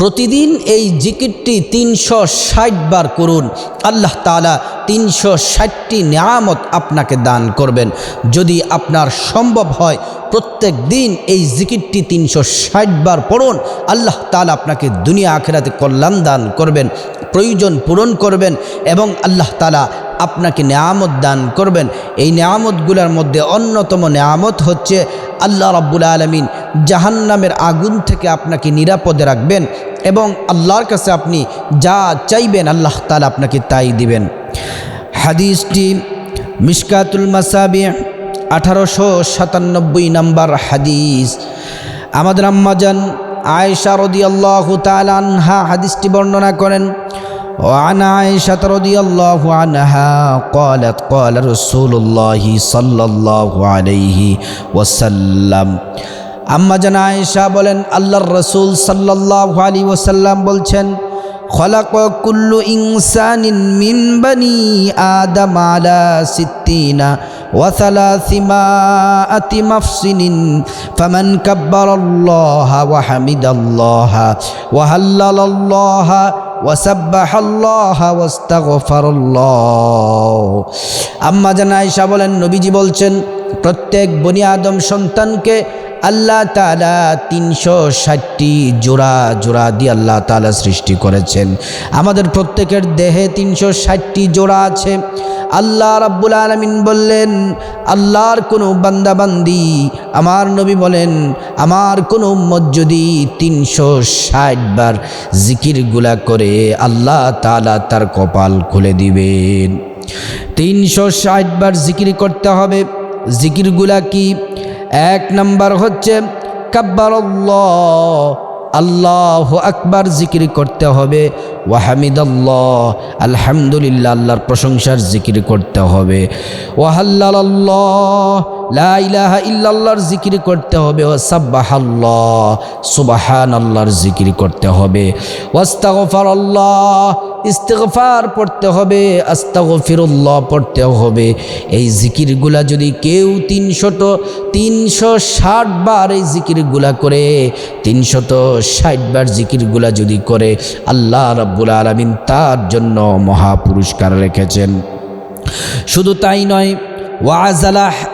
প্রতিদিন এই জিকিরটি তিনশো ষাট বার করুন। আল্লাহ তালা তিনশো ষাটটি নিয়ামত আপনাকে দান করবেন। যদি আপনার সম্ভব হয়, প্রত্যেক দিন এই জিকিরটি তিনশো ষাট বার পড়ুন। আল্লাহ তালা আপনাকে দুনিয়া আখেরাতে কল্যাণ দান করবেন, প্রয়োজন পূরণ করবেন এবং আল্লাহ তালা আপনাকে নেয়ামত দান করবেন। এই নেয়ামতগুলোর মধ্যে অন্যতম নেয়ামত হচ্ছে আল্লাহ রাব্বুল আলমিন জাহান্নামের আগুন থেকে আপনাকে নিরাপদে রাখবেন এবং আল্লাহর কাছে আপনি যা চাইবেন আল্লাহ তালা আপনাকে তাই দিবেন। হাদিসটি মিসকাতুল মাসাবি আঠারোশো সাতানব্বই নম্বর হাদিস। আমাদের আম্মাজান আয়েশা রদি আল্লাহ তালানহা হাদিসটি বর্ণনা করেন وعن عائشة رضي الله عنها قالت قال رسول الله صلى الله عليه وسلم আম্মা জান আয়েশা বলেন আল্লাহর রসুল সাল্লাল্লাহু আলাইহি ওয়াসাল্লাম বলছেন খলাক কুল্লু ইনসানিন মিন বানি আদম আলা সিত্তিনা وثلاث مائة مفصل فمن كبر الله وحمد الله وهلل الله আম্মা জানা আয়সা বলেন নবীজি বলছেন প্রত্যেক বনি আদম সন্তানকে আল্লাহ তালা তিনশো ষাটটি জোড়া জোড়া দিয়ে আল্লাহ তালা সৃষ্টি করেছেন। আমাদের প্রত্যেকের দেহে তিনশো ষাটটি জোড়া আছে। আল্লাহ রাব্বুল আলমিন বললেন, আল্লাহর কোনো বান্দাবান্দি, আমার নবী বলেন, আমার কোনো উম্মত যদি তিনশো ষাট বার জিকিরগুলা করে, আল্লাহ তালা তার কপাল খুলে দিবেন। তিনশো ষাট বার জিকির করতে হবে। জিকিরগুলা কি? এক নম্বর হচ্ছে কাব্বার আল্লাহ আকবার জিকির করতে হবে। ওয়াহামিদাল্লাহ আলহামদুলিল্লাহ, আল্লাহর প্রশংসার জিকির করতে হবে। ওয়াহাল্লাল্লাহ লা ইলাহা ইল্লাল্লাহর জিকির করতে হবে। ও সাব্বাহাল্লাহ সুবাহান আল্লাহর জিকির করতে হবে। ওয়াস্তাগফার আল্লাহ ইস্তেগফার পড়তে হবে। আস্তাগফিরুল্লাহ পড়তে হবে। এই জিকিরগুলা যদি কেউ তিনশত তিনশো ষাট বার এই জিকিরগুলা করে তিনশত ষাট বার জিকিরগুলা যদি করে, আল্লাহ রাব্বুল আলমিন তার জন্য মহা পুরস্কার রেখেছেন। শুধু তাই নয় ওয়াজালা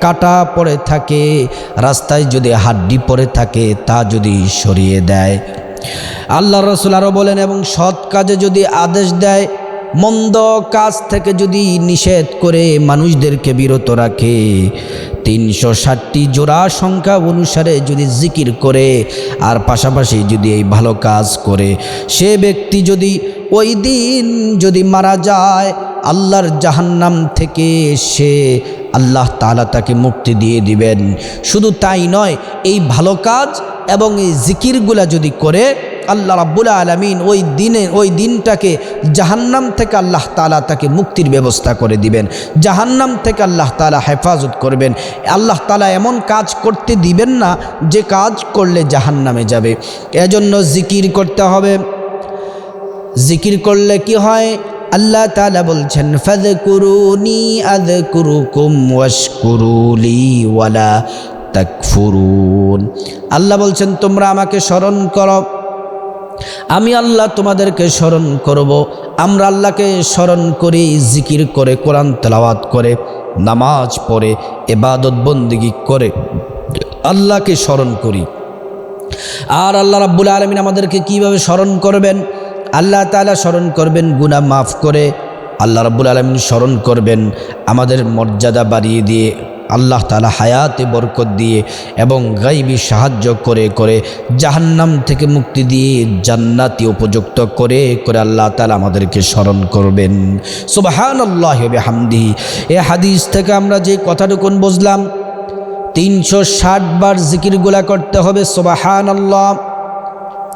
কাটা পড়ে থাকে, রাস্তায় যদি হাড্ডি পড়ে থাকে, তা যদি সরিয়ে দেয়। আল্লাহ রসুল আরও বলেন, এবং সৎ কাজে যদি আদেশ দেয়, মন্দ কাজ থেকে যদি নিষেধ করে মানুষদেরকে বিরত রাখে, তিনশো ষাটটি জোড়া সংখ্যা অনুসারে যদি জিকির করে, আর পাশাপাশি যদি এই ভালো কাজ করে, সে ব্যক্তি যদি ওই দিন যদি মারা যায়, আল্লাহর জাহান্নাম থেকে সে আল্লাহ তালা তাকে মুক্তি দিয়ে দিবেন। শুধু তাই নয়, এই ভালো কাজ এবং এই জিকিরগুলা যদি করে, আল্লাহ রাব্বুল আলমিন ওই দিনে, ওই দিনটাকে জাহান্নাম থেকে আল্লাহ তালা তাকে মুক্তির ব্যবস্থা করে দিবেন। জাহান্নাম থেকে আল্লাহ তালা হেফাজত করবেন। আল্লাহ তালা এমন কাজ করতে দিবেন না, যে কাজ করলে জাহান্নামে যাবে। এজন্য জিকির করতে হবে। জিকির করলে কি হয়? আল্লাহ তালা বলছেন ফদ কুরুনি আদ কুরুকুম ওয়াশকুরুলি ওয়ালা তাকফুরুন। আল্লাহ বলছেন, তোমরা আমাকে স্মরণ করো। আমি আল্লাহ তোমাদেরকে স্মরণ করব। আমরা আল্লাহকে স্মরণ করি, জিকির করে, কোরআন তেলাওয়াত করে, নামাজ পড়ে এবাদত বন্দিগি করে আল্লাহকে স্মরণ করি। আর আল্লাহ রাব্বুল আলমিন আমাদেরকে কীভাবে স্মরণ করবেন? আল্লাহ তালা স্মরণ করবেন গুণা মাফ করে আল্লাহ রাব্বুল আলমিন স্মরণ করবেন, আমাদের মর্যাদা বাড়িয়ে দিয়ে আল্লাহ তালা হায়াতে বরকত দিয়ে এবং গাইবি সাহায্য করে করে জাহান্নাম থেকে মুক্তি দিয়ে জান্নাতি উপযুক্ত করে করে আল্লাহ তালা আমাদেরকে স্মরণ করবেন। সুবাহান আল্লাহ হামদি এ হাদিস থেকে আমরা যে কথাটুকুন বুঝলাম, তিনশো ষাট বার জিকিরগুলা করতে হবে সুবাহান আল্লাহ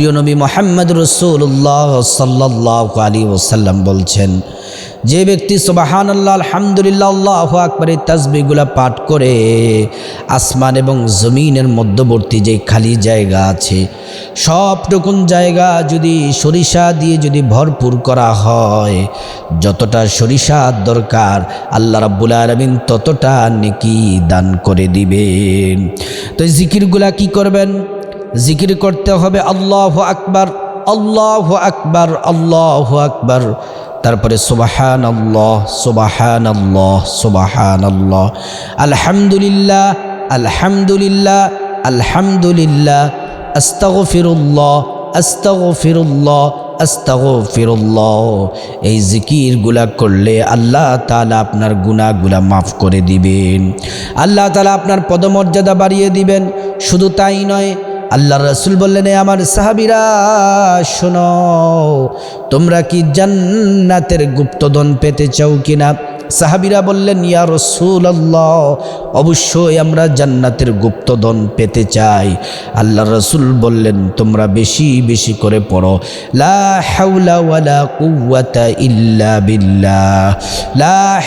প্রিয় নবী মোহাম্মদ রসুল্লাহ সাল্লাহ আলী ওসাল্লাম বলছেন, যে ব্যক্তি সুবাহান আল্লাহ আলহামদুলিল্লাহ আকবর এই তাসবিগুলা পাঠ করে, আসমান এবং জমিনের মধ্যবর্তী যে খালি জায়গা আছে, সবটুকুন জায়গা যদি সরিষা দিয়ে যদি ভরপুর করা হয়, যতটা সরিষার দরকার, আল্লাহ রাব্বুল আলমিন ততটা নেকি দান করে দিবেন। তো জিকিরগুলা কি করবেন? জিকির করতে হবে, আল্লাহ আকবার আল্লাহ আকবার আল্লাহ আকবার। তারপরে সুবাহান আল্লাহ সুবাহান আল্লাহ সুবাহান আল্লাহ আলহামদুলিল্লাহ আলহামদুলিল্লাহ আলহামদুলিল্লাহ। আস্তাগফিরুল্লাহ আস্তাগফিরুল্লাহ আস্তাগফিরুল্লাহ। এই জিকিরগুলা করলে আল্লাহ তালা আপনার গুনাহগুলা মাফ করে দিবেন। আল্লাহ তালা আপনার পদমর্যাদা বাড়িয়ে দিবেন। শুধু তাই নয় আল্লাহ রসুল বললেন, "এ আমার সাহাবিরা, শোনো, তোমরা কি জান্নাতের গুপ্তধন পেতে চাও কিনা? সাহাবিরা বললেন, ইয়া রসুল আল্লাহ অবশ্যই আমরা জান্নাতের গুপ্তধন পেতে চাই। আল্লাহ রসুল বললেন, তোমরা বেশি বেশি করে পড়ো। লা ইল্লা বিল্লাহ। লা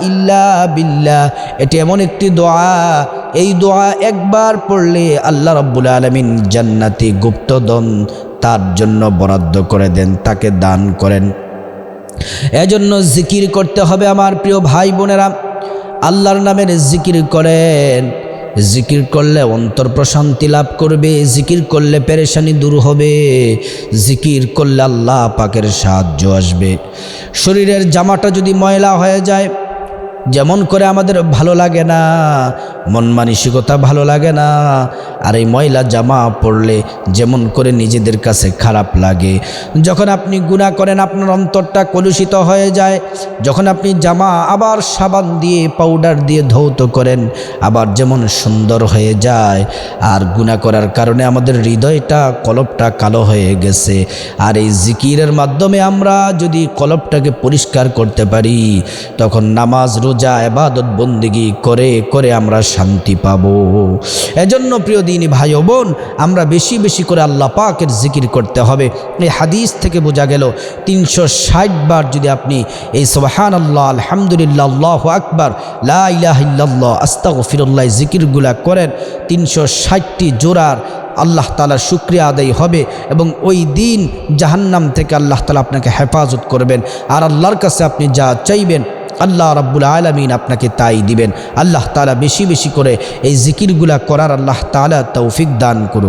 ইল্লা বিল্লাহ। এটি এমন একটি দোয়া এই দোয়া একবার পড়লে আল্লাহ রব্বুল আলমিন জান্নাতি গুপ্তধন তার জন্য বরাদ্দ করে দেন, তাকে দান করেন। এজন্য জিকির করতে হবে আমার প্রিয় ভাই বোনেরা। আল্লাহর নামের জিকির করেন, জিকির করলে অন্তর প্রশান্তি লাভ করবে, জিকির করলে পেরেশানি দূর হবে, জিকির করলে আল্লাহ পাকের সাহায্য আসবে। শরীরের জামাটা যদি ময়লা হয়ে যায় যেমন করে আমাদের ভালো লাগে না, মন মানসিকতা ভালো লাগে না, আর এই ময়লা জামা পরলে যেমন করে নিজেদের কাছে খারাপ লাগে। যখন আপনি গুণা করেন, আপনার অন্তরটা কলুষিত হয়ে যায়। যখন আপনি জামা আবার সাবান দিয়ে পাউডার দিয়ে ধৌত করেন, আবার যেমন সুন্দর হয়ে যায়। আর গুণা করার কারণে আমাদের হৃদয়টা, কলপটা কালো হয়ে গেছে। আর এই জিকিরের মাধ্যমে আমরা যদি কলপটাকে পরিষ্কার করতে পারি, তখন নামাজ, রোজা এবাদত বন্দিগি করে করে আমরা শান্তি পাব। এজন্য প্রিয় দিনী ভাই বোন, আমরা বেশি বেশি করে আল্লাহ পাকের জিকির করতে হবে। এই হাদিস থেকে বোঝা গেল, তিনশো ষাট বার যদি আপনি এই সোবাহান আল্লাহ আলহামদুলিল্লাহ আল্লাহ আকবার লাহ আস্তাগফিরুল্লাহ জিকিরগুলা করেন, তিনশো ষাটটি জোড়ার আল্লাহ তালার শুক্রিয়া আদায় হবে এবং ওই দিন জাহান্নাম থেকে আল্লাহ তালা আপনাকে হেফাজত করবেন। আর আল্লাহর কাছে আপনি যা চাইবেন আল্লাহ রাব্বুল আলমিন আপনাকে তাই দিবেন। আল্লাহ তালা বেশি বেশি করে এই জিকিরগুলা করার আল্লাহ তালা তৌফিক দান করুক।